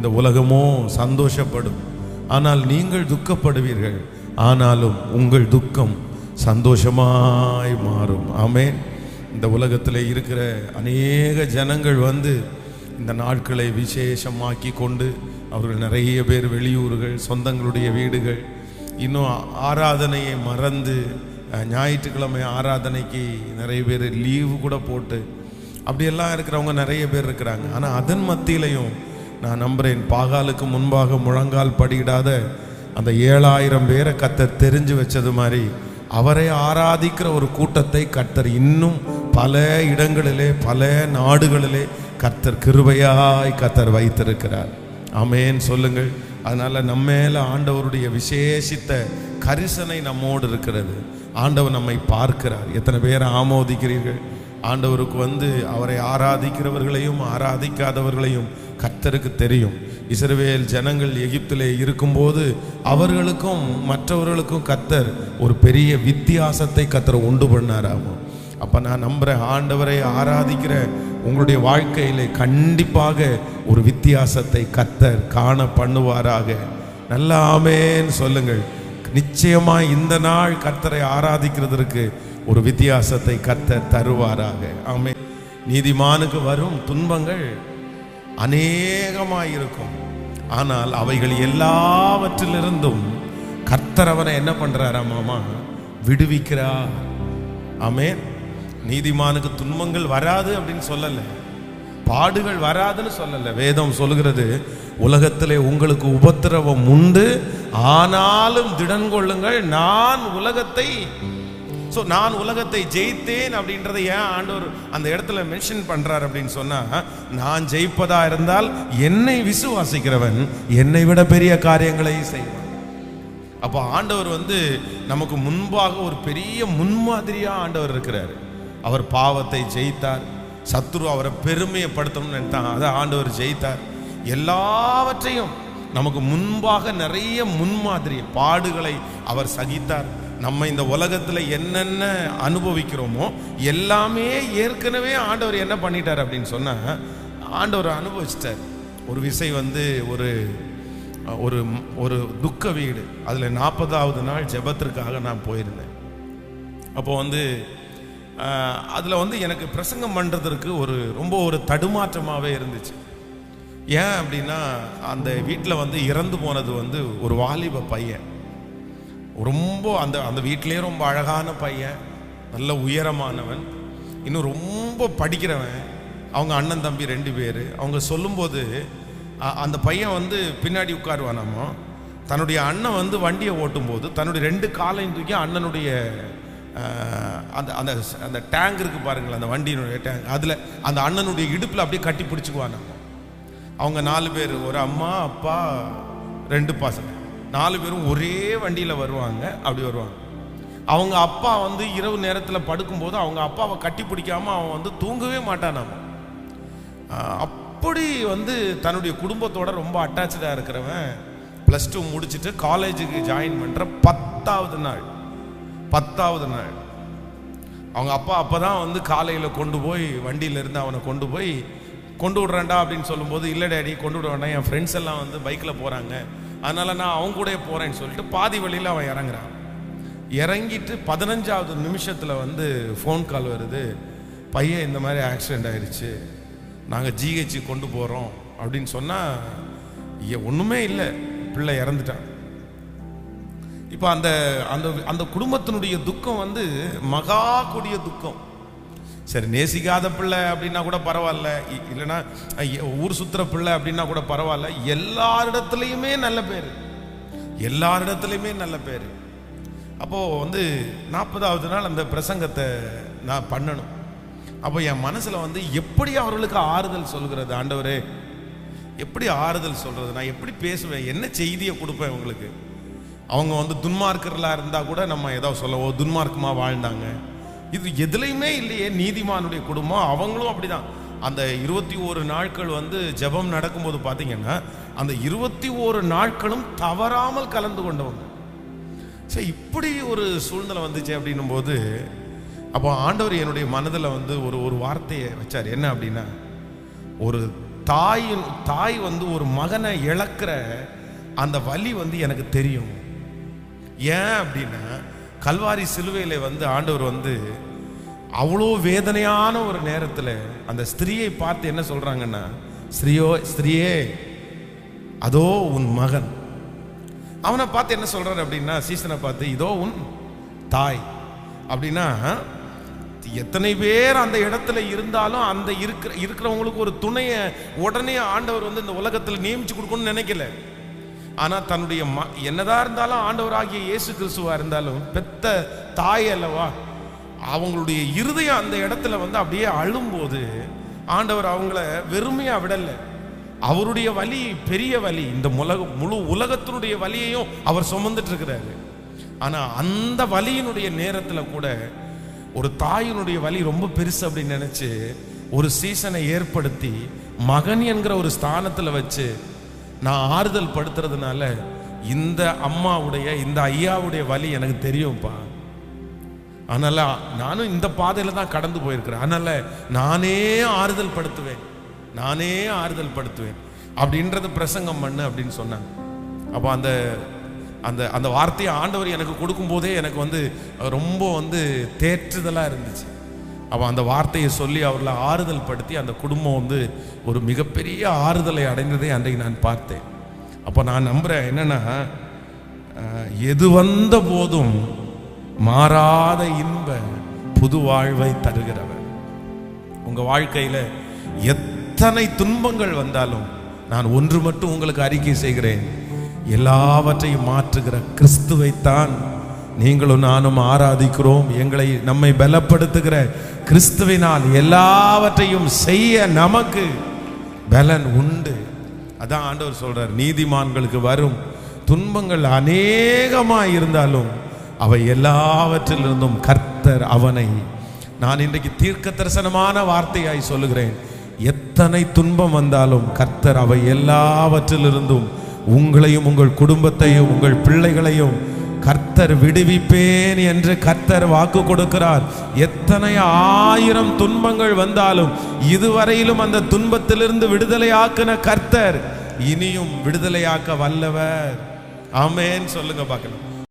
இந்த உலகமோ சந்தோஷப்படும். ஆனால் நீங்கள் துக்கப்படுவீர்கள். ஆனாலும் உங்கள் துக்கம் சந்தோஷமாய் மாறும். ஆமென். இந்த உலகத்தில் இருக்கிற அநேக ஜனங்கள் வந்து இந்த நாட்களை விசேஷமாக்கி கொண்டு அவர்கள் நிறைய பேர் வெளியூர்கள் சொந்தங்களுடைய வீடுகள் இன்னும் ஆராதனையை மறந்து ஞாயிற்றுக்கிழமை ஆராதனைக்கு நிறைய பேர் லீவு கூட போட்டு அப்படியெல்லாம் இருக்கிறவங்க நிறைய பேர் இருக்கிறாங்க. ஆனால் அதன் மத்தியிலையும் நான் நம்புகிறேன் பாகாலுக்கு முன்பாக முழங்கால் படியிடாத அந்த ஏழாயிரம் பேரை கத்தர் தெரிஞ்சு வச்சது மாதிரி அவரை ஆராதிக்கிற ஒரு கூட்டத்தை கர்த்தர் இன்னும் பல இடங்களிலே பல நாடுகளிலே கர்த்தர் கிருபையாய் கர்த்தர் வைத்திருக்கிறார். அமேன் சொல்லுங்கள். அதனால் நம்ம மேலே ஆண்டவருடைய விசேஷித்த கரிசனை நம்மோடு இருக்கிறது. ஆண்டவர் நம்மை பார்க்கிறார். எத்தனை பேரை ஆமோதிக்கிறீர்கள்? ஆண்டவருக்கு வந்து அவரை ஆராதிக்கிறவர்களையும் ஆராதிக்காதவர்களையும் கர்த்தருக்கு தெரியும். இஸ்ரவேல் ஜனங்கள் எகிப்திலே இருக்கும்போது அவர்களுக்கும் மற்றவர்களுக்கும் கத்தர் ஒரு பெரிய வித்தியாசத்தை கத்தர் உண்டு பண்ணாராமோ. அப்போ நான் நம்புகிறேன் ஆண்டவரை ஆராதிக்கிற உங்களுடைய வாழ்க்கையிலே கண்டிப்பாக ஒரு வித்தியாசத்தை கத்தர் காண பண்ணுவாராக. நல்லா ஆமேன்னு சொல்லுங்கள். நிச்சயமாக இந்த நாள் கர்த்தரை ஆராதிக்கிறதற்கு ஒரு வித்தியாசத்தை கத்தர் தருவாராக. ஆமே நீதிமானுக்கு வரும் துன்பங்கள் அநேகமாய் இருக்கும் ஆனால் அவைகள் எல்லாவற்றிலிருந்தும் கர்த்தர் அவனை என்ன பண்றாரா மாமா? விடுவிக்கிறார். ஆமென். நீதிமானுக்கு துன்பங்கள் வராது அப்படின்னு சொல்லலை. பாடுகள் வராதுன்னு சொல்லலை. வேதம் சொல்லுகிறது உலகத்திலே உங்களுக்கு உபத்திரவம் உண்டு. ஆனாலும் திடன் கொள்ளுங்கள் நான் உலகத்தை ஸோ நான் உலகத்தை ஜெயித்தேன் அப்படின்றத ஏன் ஆண்டவர் அந்த இடத்துல மென்ஷன் பண்ணுறார் அப்படின்னு சொன்னால் நான் ஜெயிப்பதா இருந்தால் என்னை விசுவாசிக்கிறவன் என்னை விட பெரிய காரியங்களை செய்வான். அப்போ ஆண்டவர் வந்து நமக்கு முன்பாக ஒரு பெரிய முன்மாதிரியாக ஆண்டவர் இருக்கிறார். அவர் பாவத்தை ஜெயித்தார். சத்ரு அவரை பெருமையப்படுத்தணும்னு நினைத்தான் அதை ஆண்டவர் ஜெயித்தார். எல்லாவற்றையும் நமக்கு முன்பாக நிறைய முன்மாதிரி பாடுகளை அவர் சகித்தார். நம்ம இந்த உலகத்தில் என்னென்ன அனுபவிக்கிறோமோ எல்லாமே ஏற்கனவே ஆண்டவர் என்ன பண்ணிட்டார் அப்படின்னு சொன்னால் ஆண்டவர் அனுபவிச்சிட்டார். ஒரு விசை வந்து ஒரு ஒரு ஒரு துக்க வீடு. அதில் நாற்பதாவது நாள் ஜெபத்திற்காக நான் போயிருந்தேன். அப்போ வந்து அதில் வந்து எனக்கு பிரசங்கம் பண்ணுறதுக்கு ஒரு ரொம்ப ஒரு தடுமாற்றமாகவே இருந்துச்சு. ஏன் அப்படின்னா அந்த வீட்டில் வந்து இறந்து போனது வந்து ஒரு வாலிப பையன். ரொம்ப அந்த அந்த வீட்டிலேயே ரொம்ப அழகான பையன் நல்ல உயரமானவன் இன்னும் ரொம்ப படிக்கிறவன் அவங்க அண்ணன் தம்பி ரெண்டு பேர். அவங்க சொல்லும்போது அ- அந்த பையன் வந்து பின்னாடி உட்காருவானாமோ தன்னுடைய அண்ணன் வந்து வண்டியை ஓட்டும்போது தன்னுடைய ரெண்டு காலையும் தூக்கி அண்ணனுடைய அந்த அந்த அந்த டேங்க் இருக்குது பாருங்களேன் அந்த வண்டியினுடைய டேங்க் அதில் அந்த அண்ணனுடைய இடுப்பில் அப்படியே கட்டி பிடிச்சிக்குவானாமோ. அவங்க நாலு பேர் ஒரு அம்மா அப்பா ரெண்டு பசங்க. நாலு பேரும் ஒரே வண்டியில் வருவாங்க. அப்படி வருவாங்க. அவங்க அப்பா வந்து இரவு நேரத்தில் படுக்கும்போது அவங்க அப்பாவை கட்டி பிடிக்காமல் அவன் வந்து தூங்கவே மாட்டான் ஆஹ் அப்படி வந்து தன்னுடைய குடும்பத்தோட ரொம்ப அட்டாச்சாக இருக்கிறவன் ப்ளஸ் டூ முடிச்சுட்டு காலேஜுக்கு ஜாயின் பண்ணுற பத்தாவது நாள். பத்தாவது நாள். அவங்க அப்பா அப்போ தான் வந்து காலையில் கொண்டு போய் வண்டியிலேருந்து அவனை கொண்டு போய் கொண்டு விட்றேன்டா அப்படின்னு சொல்லும்போது இல்லை டேடி கொண்டு விட வேண்டாம். என் ஃப்ரெண்ட்ஸ் எல்லாம் வந்து பைக்கில் போகிறாங்க அதனால் நான் அவங்க கூட போகிறேன்னு சொல்லிட்டு பாதி வழியில் அவன் இறங்குறான். இறங்கிட்டு பதினஞ்சாவது நிமிஷத்தில் வந்து ஃபோன் கால் வருது. பையன் இந்த மாதிரி ஆக்சிடெண்ட் ஆயிடுச்சு. நாங்கள் ஜிஹெச் கொண்டு போகிறோம் அப்படின்னு சொன்னால் ஒன்றுமே இல்லை. பிள்ளை இறந்துட்டான். இப்போ அந்த அந்த அந்த குடும்பத்தினுடைய துக்கம் வந்து மகா கொடிய துக்கம். சரி நேசிக்காத பிள்ளை அப்படின்னா கூட பரவாயில்ல. இ- இல்லைன்னா ஊர் சுத்துற பிள்ளை அப்படின்னா கூட பரவாயில்ல. எல்லாரிடத்துலையுமே நல்ல பேர். எல்லாரிடத்துலையுமே நல்ல பேர். அப்போது வந்து நாற்பதாவது நாள் அந்த பிரசங்கத்தை நான் பண்ணணும். அப்போ என் மனசில் வந்து எப்படி அவர்களுக்கு ஆறுதல் சொல்கிறது? ஆண்டவரே எப்படி ஆறுதல் சொல்கிறது? நான் எப்படி பேசுவேன்? என்ன செய்தியை கொடுப்பேன் உங்களுக்கு? அவங்க வந்து துன்மார்க்கர்களாக இருந்தால் கூட நம்ம ஏதோ சொல்லவோ துன்மார்க்கமாக வாழ்ந்தாங்க. இது எதுலையுமே இல்லையே. நீதிமானுடைய குடும்பம் அவங்களும் அப்படிதான். அந்த இருபத்தி ஓரு நாட்கள் வந்து ஜெபம் நடக்கும்போது பார்த்தீங்கன்னா அந்த இருபத்தி ஓரு நாட்களும் தவறாமல் கலந்து கொண்டவங்க. சரி இப்படி ஒரு சூழ்நிலை வந்துச்சு அப்படின்னும் போது அப்போ ஆண்டவர் என்னுடைய மனதில் வந்து ஒரு ஒரு வார்த்தையை வச்சார். என்ன அப்படின்னா ஒரு தாயின் தாய் வந்து ஒரு மகனை இழக்கிற அந்த வலி வந்து எனக்கு தெரியும். ஏன் அப்படின்னா கல்வாரி சிலுவையில வந்து ஆண்டவர் வந்து அவ்வளோ வேதனையான ஒரு நேரத்தில் அந்த ஸ்திரீயை பார்த்து என்ன சொல்கிறாங்கன்னா ஸ்திரீயோ ஸ்திரீயே அதோ உன் மகன். அவனை பார்த்து என்ன சொல்கிறார் அப்படின்னா சீசனை பார்த்து இதோ உன் தாய். அப்படின்னா எத்தனை பேர் அந்த இடத்துல இருந்தாலும் அந்த இருக்கிற இருக்கிறவங்களுக்கு ஒரு துணையை உடனே ஆண்டவர் வந்து இந்த உலகத்தில் நியமிச்சு கொடுக்கணும்னு நினைக்கல. ஆனால் தன்னுடைய ம என்னதான் இருந்தாலும் ஆண்டவராகிய இயேசு கிறிஸ்துவாக இருந்தாலும் பெத்த தாய் அல்லவா அவங்களுடைய இருதயம் அந்த இடத்துல வந்து அப்படியே அழும்போது ஆண்டவர் அவங்கள வெறுமையாக விடலை. அவருடைய வலி பெரிய வலி இந்த உலக முழு உலகத்தினுடைய வலியையும் அவர் சுமந்துட்டு இருக்கிறாரு. ஆனால் அந்த வலியினுடைய நேரத்தில் கூட ஒரு தாயினுடைய வலி ரொம்ப பெருசு அப்படின்னு நினச்சி ஒரு சீசனை ஏற்படுத்தி மகன் என்கிற ஒரு ஸ்தானத்தில் வச்சு நான் ஆறுதல் படுத்துறதுனால இந்த அம்மாவுடைய இந்த ஐயாவுடைய வலி எனக்கு தெரியும்ப்பா அதனால நானும் இந்த பாதையில தான் கடந்து போயிருக்கிறேன். அதனால நானே ஆறுதல் படுத்துவேன். நானே ஆறுதல் படுத்துவேன். அப்படின்றது பிரசங்கம் பண்ணு அப்படின்னு சொன்னாங்க. அப்போ அந்த அந்த அந்த வார்த்தையை ஆண்டவர் எனக்கு கொடுக்கும்போதே எனக்கு வந்து ரொம்ப வந்து தேற்றுதலாக இருந்துச்சு. அவன் அந்த வார்த்தையை சொல்லி அவர்களை ஆறுதல் படுத்தி அந்த குடும்பம் வந்து ஒரு மிகப்பெரிய ஆறுதலை அடைந்ததை அன்றைக்கு நான் பார்த்தேன். அப்போ நான் நம்புகிறேன் என்னென்னா எது வந்த போதும் மாறாத இன்ப புது வாழ்வை தருகிறவர் உங்கள் வாழ்க்கையில் எத்தனை துன்பங்கள் வந்தாலும் நான் ஒன்று மட்டும் உங்களுக்கு அறிக்கை செய்கிறேன். எல்லாவற்றையும் மாற்றுகிற கிறிஸ்துவைத்தான் நீங்களும் நானும் ஆராதிக்கிறோம். எங்களை நம்மை பலப்படுத்துகிற கிறிஸ்துவினால் எல்லாவற்றையும் செய்ய நமக்கு பலன் உண்டு. அதான் ஆண்டவர் சொல்றார் நீதிமான்களுக்கு வரும் துன்பங்கள் அநேகமாக இருந்தாலும் அவை எல்லாவற்றிலிருந்தும் கர்த்தர் அவனை. நான் இன்றைக்கு தீர்க்க தரிசனமான வார்த்தையாய் சொல்லுகிறேன் எத்தனை துன்பம் வந்தாலும் கர்த்தர் அவை எல்லாவற்றிலிருந்தும் உங்களையும் உங்கள் குடும்பத்தையும் உங்கள் பிள்ளைகளையும் கர்த்தர் விடுவிப்பேன் என்று கர்த்தர் வாக்கு கொடுக்கிறார். எத்தனை ஆயிரம் துன்பங்கள் வந்தாலும் இதுவரையிலும் அந்த துன்பத்திலிருந்து விடுதலையாக்கின கர்த்தர் இனியும் விடுதலையாக்க வல்லவர். ஆமேன்னு சொல்லுங்க பார்க்கலாம்.